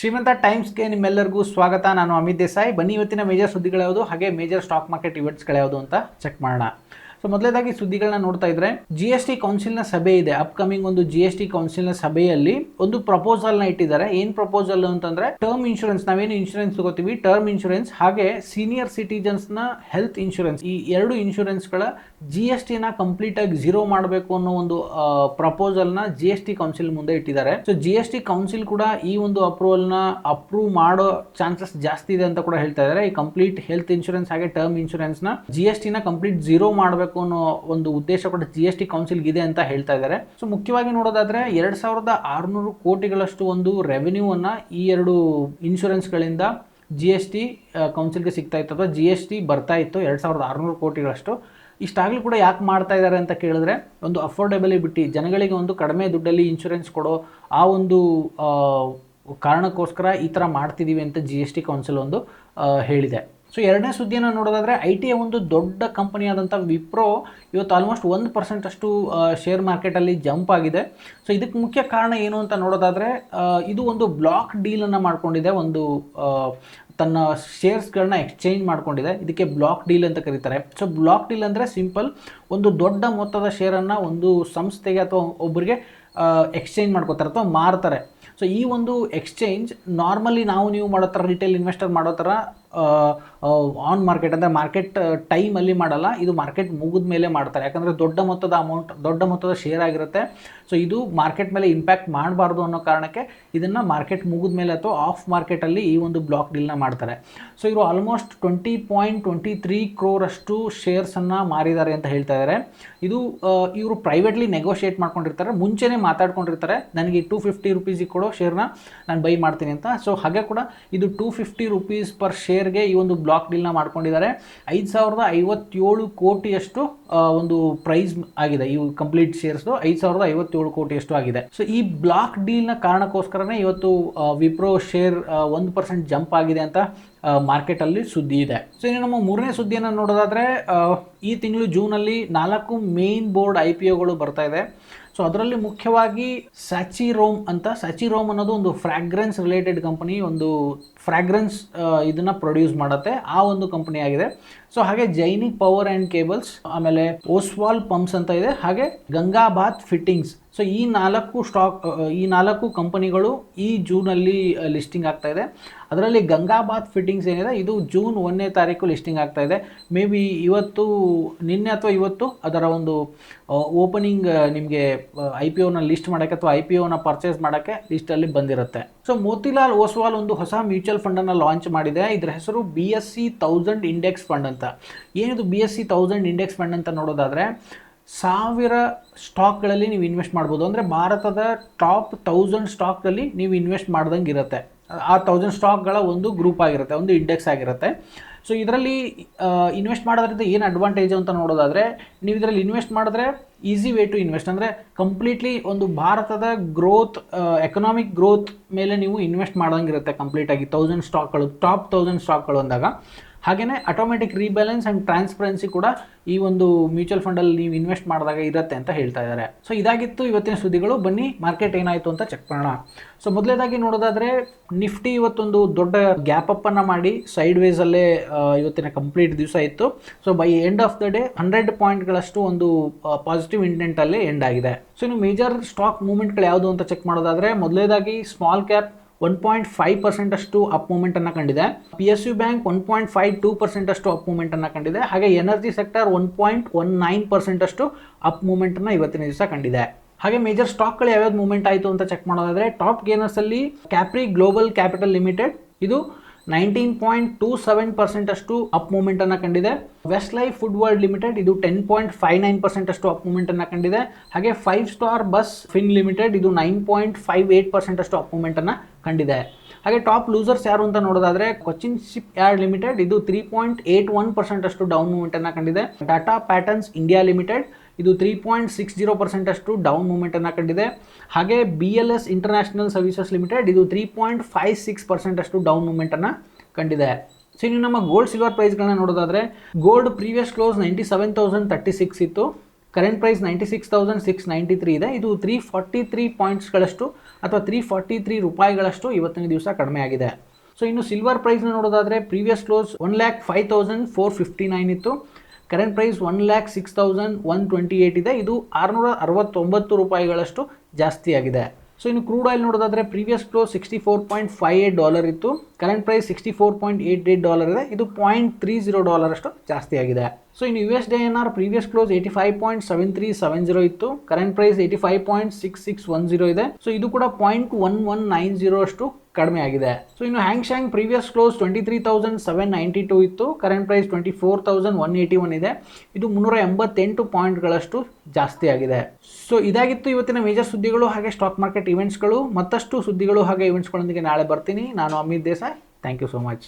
ಶ್ರೀಮಂತ ಟೈಮ್ಸ್ಗೆ ನಿಮ್ಮೆಲ್ಲರಿಗೂ ಸ್ವಾಗತ. ನಾನು ಅಮಿತ್ ದೇಸಾಯಿ. ಬನ್ನಿ ಇವತ್ತಿನ ಮೇಜರ್ ಸುದ್ದಿಗಳ್ಯಾವುದು ಹಾಗೆ ಮೇಜರ್ ಸ್ಟಾಕ್ ಮಾರ್ಕೆಟ್ ಇವೆಂಟ್ಸ್ಗಳ್ಯಾವುದು ಅಂತ ಚೆಕ್ ಮಾಡೋಣ. ಸೊ ಮೊದಲೇದಾಗಿ ಸುದ್ದಿಗಳನ್ನ ನೋಡ್ತಾ ಇದ್ರೆ ಜಿ ಎಸ್ ಟಿ ಕೌನ್ಸಿಲ್ನ ಸಭೆ ಇದೆ. ಅಪ್ಕಮಿಂಗ್ ಒಂದು ಜಿ ಎಸ್ ಟಿ ಕೌನ್ಸಿಲ್ನ ಸಭೆಯಲ್ಲಿ ಒಂದು ಪ್ರಪೋಸಲ್ನ ಇಟ್ಟಿದ್ದಾರೆ. ಏನ್ ಪ್ರಪೋಸಲ್ ಅಂತಂದ್ರೆ ಟರ್ಮ್ ಇನ್ಶೂರೆನ್ಸ್ ನಾವೇನು ಇನ್ಶೂರೆನ್ಸ್ ತಗೋತೀವಿ? ಟರ್ಮ್ ಇನ್ಶೂರೆನ್ಸ್ ಹಾಗೆ ಸೀನಿಯರ್ ಸಿಟಿಜನ್ಸ್ನ ಹೆಲ್ತ್ ಇನ್ಶೂರೆನ್ಸ್ ಈ ಎರಡು ಇನ್ಶೂರೆನ್ಸ್ಗಳ ಜಿ ಎಸ್ನ ಕಂಪ್ಲೀಟ್ ಆಗಿ ಝೀರೋ ಮಾಡಬೇಕು ಅನ್ನೋ ಒಂದು ಪ್ರಪೋಸಲ್ನ ಜಿ ಎಸ್ ಟಿ ಕೌನ್ಸಿಲ್ ಮುಂದೆ ಇಟ್ಟಿದ್ದಾರೆ. So G S T council ಕೂಡ ಈ ಒಂದು ಅಪ್ರೂವಲ್ನ ಅಪ್ರೂವ್ ಮಾಡೋ ಚಾನ್ಸಸ್ ಜಾಸ್ತಿ ಇದೆ ಅಂತ ಕೂಡ ಹೇಳ್ತಾ ಇದ್ದಾರೆ. ಈ ಕಂಪ್ಲೀಟ್ ಹೆಲ್ತ್ ಇನ್ಶೂರೆನ್ಸ್ ಹಾಗೆ ಟರ್ಮ್ ಇನ್ಶೂರೆನ್ಸ್ನ ಜಿ ಎಸ್ನ ಕಂಪ್ಲೀಟ್ ಝೀರೋ ಮಾಡಬೇಕು ಅನ್ನೋ ಒಂದು ಉದ್ದೇಶ ಕೂಡ ಜಿ ಎಸ್ ಟಿ ಕೌನ್ಸಿಲ್ ಇದೆ ಅಂತ ಹೇಳ್ತಾ ಇದ್ದಾರೆ. ಸೊ ಮುಖ್ಯವಾಗಿ ನೋಡೋದಾದ್ರೆ ಎರಡ್ ಸಾವಿರದ ಆರುನೂರು ಕೋಟಿಗಳಷ್ಟು ಒಂದು ರೆವೆನ್ಯೂ ಅನ್ನ ಈ ಎರಡು ಇನ್ಶೂರೆನ್ಸ್ಗಳಿಂದ ಜಿ ಎಸ್ ಟಿ ಕೌನ್ಸಿಲ್ಗೆ ಸಿಗ್ತಾ ಇತ್ತು ಅಥವಾ ಜಿ ಎಸ್ ಟಿ ಬರ್ತಾ ಇತ್ತು, ಎರಡು ಸಾವಿರದ ಆರುನೂರು ಕೋಟಿಗಳಷ್ಟು. ಇಷ್ಟಾಗಲೂ ಕೂಡ ಯಾಕೆ ಮಾಡ್ತಾ ಇದ್ದಾರೆ ಅಂತ ಕೇಳಿದ್ರೆ ಒಂದು ಅಫೋರ್ಡೆಬಿಲಿಟಿ ಜನಗಳಿಗೆ ಒಂದು ಕಡಿಮೆ ದುಡ್ಡಲ್ಲಿ ಇನ್ಶೂರೆನ್ಸ್ ಕೊಡೋ ಆ ಒಂದು ಕಾರಣಕ್ಕೋಸ್ಕರ ಈ ಥರ ಮಾಡ್ತಿದ್ದೀವಿ ಅಂತ ಜಿ ಎಸ್ ಟಿ ಕೌನ್ಸಿಲ್ ಒಂದು ಹೇಳಿದೆ. ಸೊ ಎರಡನೇ ಸುದ್ದಿಯನ್ನು ನೋಡೋದಾದರೆ ಐ ಟಿಯ ಒಂದು ದೊಡ್ಡ ಕಂಪನಿ ಆದಂಥ ವಿಪ್ರೋ ಇವತ್ತು ಆಲ್ಮೋಸ್ಟ್ ಒಂದು ಪರ್ಸೆಂಟ್ ಅಷ್ಟು ಶೇರ್ ಮಾರ್ಕೆಟಲ್ಲಿ ಜಂಪ್ ಆಗಿದೆ. ಸೊ ಇದಕ್ಕೆ ಮುಖ್ಯ ಕಾರಣ ಏನು ಅಂತ ನೋಡೋದಾದರೆ ಇದು ಒಂದು ಬ್ಲಾಕ್ ಡೀಲನ್ನು ಮಾಡಿಕೊಂಡಿದೆ, ಒಂದು ತನ್ನ ಶೇರ್ಸ್ಗಳನ್ನ ಎಕ್ಸ್ಚೇಂಜ್ ಮಾಡ್ಕೊಂಡಿದೆ. ಇದಕ್ಕೆ ಬ್ಲಾಕ್ ಡೀಲ್ ಅಂತ ಕರೀತಾರೆ. ಸೊ ಬ್ಲಾಕ್ ಡೀಲ್ ಅಂದರೆ ಸಿಂಪಲ್ ಒಂದು ದೊಡ್ಡ ಮೊತ್ತದ ಶೇರನ್ನು ಒಂದು ಸಂಸ್ಥೆಗೆ ಅಥವಾ ಒಬ್ಬರಿಗೆ ಎಕ್ಸ್ಚೇಂಜ್ ಮಾಡ್ಕೋತಾರೆ ಅಥವಾ ಮಾರ್ತಾರೆ. ಸೊ ಈ ಒಂದು ಎಕ್ಸ್ಚೇಂಜ್ ನಾರ್ಮಲಿ ನಾವು ನೀವು ಮಾಡೋ ಥರ ರಿಟೇಲ್ ಇನ್ವೆಸ್ಟರ್ ಮಾಡೋ ಥರ ಆನ್ ಮಾರ್ಕೆಟ್ ಅಂದರೆ ಮಾರ್ಕೆಟ್ ಟೈಮಲ್ಲಿ ಮಾಡಲ್ಲ, ಇದು ಮಾರ್ಕೆಟ್ ಮುಗಿದ ಮೇಲೆ ಮಾಡ್ತಾರೆ. ಯಾಕಂದರೆ ದೊಡ್ಡ ಮೊತ್ತದ ಅಮೌಂಟ್ ದೊಡ್ಡ ಮೊತ್ತದ ಶೇರ್ ಆಗಿರುತ್ತೆ. ಸೊ ಇದು ಮಾರ್ಕೆಟ್ ಮೇಲೆ ಇಂಪ್ಯಾಕ್ಟ್ ಮಾಡಬಾರ್ದು ಅನ್ನೋ ಕಾರಣಕ್ಕೆ ಇದನ್ನು ಮಾರ್ಕೆಟ್ ಮುಗಿದ ಮೇಲೆ ಅಥವಾ ಆಫ್ ಮಾರ್ಕೆಟಲ್ಲಿ ಈ ಒಂದು ಬ್ಲಾಕ್ ಡೀಲ್ನ ಮಾಡ್ತಾರೆ. ಸೊ ಇವರು almost twenty point twenty three ಕ್ರೋರಷ್ಟು ಶೇರ್ಸನ್ನು ಮಾರಿದ್ದಾರೆ ಅಂತ ಹೇಳ್ತಾ ಇದ್ದಾರೆ ಇದು ಇವರು ಪ್ರೈವೇಟ್ಲಿ ನೆಗೋಷಿಯೇಟ್ ಮಾಡ್ಕೊಂಡಿರ್ತಾರೆ. ಮುಂಚೆನೇ ಮಾತಾಡ್ಕೊಂಡಿರ್ತಾರೆ, ನನಗೆ ಟೂ ಫಿಫ್ಟಿ ರುಪೀಸಿಗೆ ಕೊಡೋ ಶೇರ್ನ ನಾನು ಬೈ ಮಾಡ್ತೀನಿ ಅಂತ. ಸೊ ಹಾಗೆ ಕೂಡ ಇದು ಟೂ ಫಿಫ್ಟಿ ರುಪೀಸ್ ಪರ್ ಶೇರ್ಗೆ ಈ ಒಂದು ಬ್ಲಾಕ್ ಡೀಲ್ನ ಮಾಡ್ಕೊಂಡಿದ್ದಾರೆ. ಐದು ಸಾವಿರದ ಐವತ್ತೇಳು ಕೋಟಿಯಷ್ಟು ಒಂದು ಪ್ರೈಸ್ ಆಗಿದೆ. ಈ ಕಂಪ್ಲೀಟ್ ಶೇರ್ಸ್ದು ಐದು ಸಾವಿರದ ಐವತ್ತೇಳು ಕೋಟಿಯಷ್ಟು ಆಗಿದೆ. ಸೊ ಈ ಬ್ಲಾಕ್ ಡೀಲ್ನ ಕಾರಣಕ್ಕೋಸ್ಕರನೇ ಇವತ್ತು ವಿಪ್ರೋ ಶೇರ್ ಒಂದು ಪರ್ಸೆಂಟ್ ಜಂಪ್ ಆಗಿದೆ ಅಂತ ಮಾರ್ಕೆಟಲ್ಲಿ ಸುದ್ದಿ ಇದೆ. ಸೊ ಇನ್ನು ನಮ್ಮ ಮೂರನೇ ಸುದ್ದಿಯನ್ನು ನೋಡೋದಾದ್ರೆ ಈ ತಿಂಗಳು ಜೂನಲ್ಲಿ ನಾಲ್ಕು ಮೇನ್ ಬೋರ್ಡ್ ಐ ಪಿ ಒಗಳು ಬರ್ತಾ ಇದೆ. ಸೊ ಅದರಲ್ಲಿ ಮುಖ್ಯವಾಗಿ ಸ್ಯಾಚಿ ರೋಮ್ ಅಂತ ಸ್ಯಾಚಿ ರೋಮ್ ಅನ್ನೋದು ಒಂದು ಫ್ರಾಗ್ರೆನ್ಸ್ ರಿಲೇಟೆಡ್ ಕಂಪನಿ ಒಂದು ಫ್ರಾಗ್ರೆನ್ಸ್ ಇದನ್ನ ಪ್ರೊಡ್ಯೂಸ್ ಮಾಡುತ್ತೆ. ಆ ಒಂದು ಕಂಪನಿ ಆಗಿದೆ. ಸೊ ಹಾಗೆ ಜೈನಿಕ್ ಪವರ್ ಆ್ಯಂಡ್ ಕೇಬಲ್ಸ್ ಆಮೇಲೆ ಓಸ್ವಾಲ್ ಪಂಪ್ಸ್ ಅಂತ ಇದೆ. ಹಾಗೆ ಗಂಗಾಬಾತ್ ಫಿಟ್ಟಿಂಗ್ಸ್ ಸೊ ಈ ನಾಲ್ಕು ಸ್ಟಾಕ್ ಈ ನಾಲ್ಕು ಕಂಪನಿಗಳು ಈ ಜೂನಲ್ಲಿ ಲಿಸ್ಟಿಂಗ್ ಆಗ್ತಾ ಇದೆ. ಅದರಲ್ಲಿ ಗಂಗಾಬಾದ್ ಫಿಟ್ಟಿಂಗ್ಸ್ ಏನಿದೆ, ಇದು ಜೂನ್ ಒಂದನೇ ತಾರೀಕು ಲಿಸ್ಟಿಂಗ್ ಆಗ್ತಾ ಇದೆ. ಮೇ ಬಿ ಇವತ್ತು, ನಿನ್ನೆ ಅಥವಾ ಇವತ್ತು ಅದರ ಒಂದು ಓಪನಿಂಗ್ ನಿಮಗೆ ಐ ಪಿ ಒನ ಲಿಸ್ಟ್ ಮಾಡೋಕ್ಕೆ ಅಥವಾ ಐ ಪಿ ಒನ ಪರ್ಚೇಸ್ ಮಾಡೋಕ್ಕೆ ಲಿಸ್ಟಲ್ಲಿ ಬಂದಿರುತ್ತೆ. ಸೊ ಮೋತಿಲಾಲ್ ಓಸ್ವಾಲ್ ಒಂದು ಹೊಸ ಮ್ಯೂಚುವಲ್ ಫಂಡನ್ನು ಲಾಂಚ್ ಮಾಡಿದೆ. ಇದರ ಹೆಸರು B S C thousand index fund ಅಂತ. ಏನಿದು B S C thousand index fund ಅಂತ ನೋಡೋದಾದರೆ ಸಾವಿರ ಸ್ಟಾಕ್ಗಳಲ್ಲಿ ನೀವು ಇನ್ವೆಸ್ಟ್ ಮಾಡ್ಬೋದು. ಅಂದರೆ ಭಾರತದ ಟಾಪ್ ತೌಸಂಡ್ ಸ್ಟಾಕ್ನಲ್ಲಿ ನೀವು ಇನ್ವೆಸ್ಟ್ ಮಾಡ್ದಂಗೆ ಇರುತ್ತೆ. ಆ ತೌಸಂಡ್ ಸ್ಟಾಕ್ಗಳ ಒಂದು ಗ್ರೂಪ್ ಆಗಿರುತ್ತೆ, ಒಂದು ಇಂಡೆಕ್ಸ್ ಆಗಿರುತ್ತೆ. ಸೊ ಇದರಲ್ಲಿ ಇನ್ವೆಸ್ಟ್ ಮಾಡೋದ್ರಿಂದ ಏನು ಅಡ್ವಾಂಟೇಜ್ ಅಂತ ನೋಡೋದಾದರೆ, ನೀವು ಇದರಲ್ಲಿ ಇನ್ವೆಸ್ಟ್ ಮಾಡಿದ್ರೆ ಈಸಿ ವೇ ಟು ಇನ್ವೆಸ್ಟ್. ಅಂದರೆ ಕಂಪ್ಲೀಟ್ಲಿ ಒಂದು ಭಾರತದ ಗ್ರೋತ್ ಎಕನಾಮಿಕ್ ಗ್ರೋತ್ ಮೇಲೆ ನೀವು ಇನ್ವೆಸ್ಟ್ ಮಾಡ್ದಂಗಿರುತ್ತೆ ಕಂಪ್ಲೀಟಾಗಿ ತೌಸಂಡ್ ಸ್ಟಾಕ್ಗಳು, ಟಾಪ್ ತೌಸಂಡ್ ಸ್ಟಾಕ್ಗಳು ಅಂದಾಗ. ಹಾಗೆಯೇ ಆಟೋಮೆಟಿಕ್ ರೀಬ್ಯಾಲೆನ್ಸ್ ಆ್ಯಂಡ್ ಟ್ರಾನ್ಸ್ಪರೆನ್ಸಿ ಕೂಡ ಈ ಒಂದು ಮ್ಯೂಚುವಲ್ ಫಂಡಲ್ಲಿ ನೀವು ಇನ್ವೆಸ್ಟ್ ಮಾಡಿದಾಗ ಇರುತ್ತೆ ಅಂತ ಹೇಳ್ತಾ ಇದ್ದಾರೆ ಸೊ ಇದಾಗಿತ್ತು, ಇವತ್ತಿನ ಸುದ್ದಿಗಳು. ಬನ್ನಿ ಮಾರ್ಕೆಟ್ ಏನಾಯಿತು ಅಂತ ಚೆಕ್ ಮಾಡೋಣ. ಸೊ ಮೊದಲೇದಾಗಿ ನೋಡೋದಾದ್ರೆ ನಿಫ್ಟಿ ಇವತ್ತೊಂದು ದೊಡ್ಡ ಗ್ಯಾಪ್ ಅನ್ನ ಮಾಡಿ ಸೈಡ್ ವೇಸಲ್ಲೇ ಇವತ್ತಿನ ಕಂಪ್ಲೀಟ್ ದಿವಸ ಇತ್ತು. So by end of the day hundred ಪಾಯಿಂಟ್ಗಳಷ್ಟು ಒಂದು ಪಾಸಿಟಿವ್ ಇಂಟೆಂಟಲ್ಲಿ ಎಂಡ್ ಆಗಿದೆ. ಸೊ ಇನ್ನು ಮೇಜರ್ ಸ್ಟಾಕ್ ಮೂವ್ಮೆಂಟ್ಗಳು ಯಾವುದು ಅಂತ ಚೆಕ್ ಮಾಡೋದಾದ್ರೆ, ಮೊದಲೇದಾಗಿ small cap one point five percent ಅಷ್ಟು ಅಪ್ ಮೂಮೆಂಟ್ ಅನ್ನ ಕಂಡಿದೆ. P S U bank one point five two percent ಅಷ್ಟು ಅಪ್ ಮೂಮೆಂಟ್ ಅನ್ನ ಕಂಡಿದೆ. ಹಾಗೆ energy sector one point one nine percent ಅಷ್ಟು ಅಪ್ ಮೂಮೆಂಟ್ ಅನ್ನ ಇವತ್ತಿನ ದಿವಸ ಕಂಡಿದೆ. ಹಾಗೆ ಮೇಜರ್ ಸ್ಟಾಕ್ಗಳು ಯಾವ್ಯಾವ್ದು ಮೂವ್ಮೆಂಟ್ ಆಯಿತು ಅಂತ ಚೆಕ್ ಮಾಡೋದಾದ್ರೆ ಟಾಪ್ ಗೇನರ್ಸ್ ಅಲ್ಲಿ ಕ್ಯಾಪ್ರಿ ಗ್ಲೋಬಲ್ ಕ್ಯಾಪಿಟಲ್ ಲಿಮಿಟೆಡ್ ಇದು nineteen point two seven percent ಅಷ್ಟು ಅಪ್ ಮೂವ್ಮೆಂಟ್ ಅನ್ನ ಕಂಡಿದೆ. West Life Food World limited ಇದು ten point five nine percent ಅಷ್ಟು ಅಪ್ ಮೂವ್ಮೆಂಟ್ ಅನ್ನ ಕಂಡಿದೆ. ಹಾಗೆ Five Star Bus Fin limited ಇದು nine point five eight percent ಅಷ್ಟು ಅಪ್ ಮೂವ್ಮೆಂಟ್ ಅನ್ನ ಕಂಡಿದೆ. ಹಾಗೆ ಟಾಪ್ ಲೂಸರ್ಸ್ ಯಾರು ಅಂತ ನೋಡೋದಾದ್ರೆ ಕೊಚಿನ್ ಶಿಪ್ ಯಾರ್ಡ್ ಲಿಮಿಟೆಡ್ ಇದು three point eight one percent ಅಷ್ಟು ಡೌನ್ ಮೂವ್ಮೆಂಟ್ ಅನ್ನ ಕಂಡಿದೆ. ಟಾಟಾ ಪ್ಯಾಟರ್ನ್ಸ್ ಇಂಡಿಯಾ ಲಿಮಿಟೆಡ್ ಇದು three point six zero percent ಅಷ್ಟು ಡೌನ್ ಮೂಮೆಂಟನ್ನು ಕಂಡಿದೆ. ಹಾಗೆ B L S international services limited ಇದು three point five six percent ಅಷ್ಟು ಡೌನ್ ಮೂಮೆಂಟನ್ನು ಕಂಡಿದೆ. ಸೊ ಇನ್ನು ನಮ್ಮ ಗೋಲ್ಡ್ ಸಿಲ್ವರ್ ಪ್ರೈಸ್ಗಳನ್ನ ನೋಡೋದಾದ್ರೆ gold previous close ninety seven thousand thirty six ಇತ್ತು. Current price ninety six thousand six ninety three ಇದೆ. ಇದು ತ್ರೀ ಫಾರ್ಟಿ ತ್ರೀ ಪಾಯಿಂಟ್ಸ್ಗಳಷ್ಟು ಅಥವಾ ತ್ರೀ ಫಾರ್ಟಿ ತ್ರೀ ರೂಪಾಯಿಗಳಷ್ಟು ಇವತ್ತಿನ ದಿವಸ ಕಡಿಮೆ ಆಗಿದೆ. ಸೊ ಇನ್ನು ಸಿಲ್ವರ್ ಪ್ರೈಸ್ನ ನೋಡೋದಾದರೆ previous close one lakh five thousand four fifty nine ಇತ್ತು. Current price one lakh six thousand one twenty eight ಇದೆ. ಇದು ಆರುನೂರ ಅರವತ್ತೊಂಬತ್ತು ರೂಪಾಯಿಗಳಷ್ಟು ಜಾಸ್ತಿ ಆಗಿದೆ. ಸೊ ಇನ್ನು ಕ್ರೂಡ್ ಆಯಿಲ್ ನೋಡೋದಾದರೆ previous close sixty four point five eight dollar ಇತ್ತು. Current price sixty four point eight eight dollar ಇದೆ. ಇದು ಪಾಯಿಂಟ್ ತ್ರೀ ಜೀರೋ ಡಾಲರ್ ಅಷ್ಟು ಜಾಸ್ತಿ ಆಗಿದೆ. ಸೊ ಇನ್ನು U S D N R previous close eighty five point seven three seven zero ಇತ್ತು. Current price eighty five point six six one zero ಇದೆ. So ಇದು ಕೂಡ point one one nine zero ಅಷ್ಟು ಕಡಿಮೆ ಆಗಿದೆ. ಸೊ ಇನ್ನು Hang Seng previous close twenty three thousand seven ninety two ಇತ್ತು. Current price twenty four thousand one eighty one ಇದೆ. ಇದು ಮುನ್ನೂರ ಎಂಬತ್ತೆಂಟು ಪಾಯಿಂಟ್ಗಳಷ್ಟು ಜಾಸ್ತಿ ಆಗಿದೆ. ಸೊ ಇದಾಗಿತ್ತು ಇವತ್ತಿನ ಮೇಜರ್ ಸುದ್ದಿಗಳು ಹಾಗೆ ಸ್ಟಾಕ್ ಮಾರ್ಕೆಟ್ ಇವೆಂಟ್ಸ್ಗಳು ಮತ್ತಷ್ಟು ಸುದ್ದಿಗಳು ಹಾಗೆ ಇವೆಂಟ್ಸ್ಗಳೊಂದಿಗೆ ನಾಳೆ ಬರ್ತೀನಿ. ನಾನು Amit Desai. Thank you so much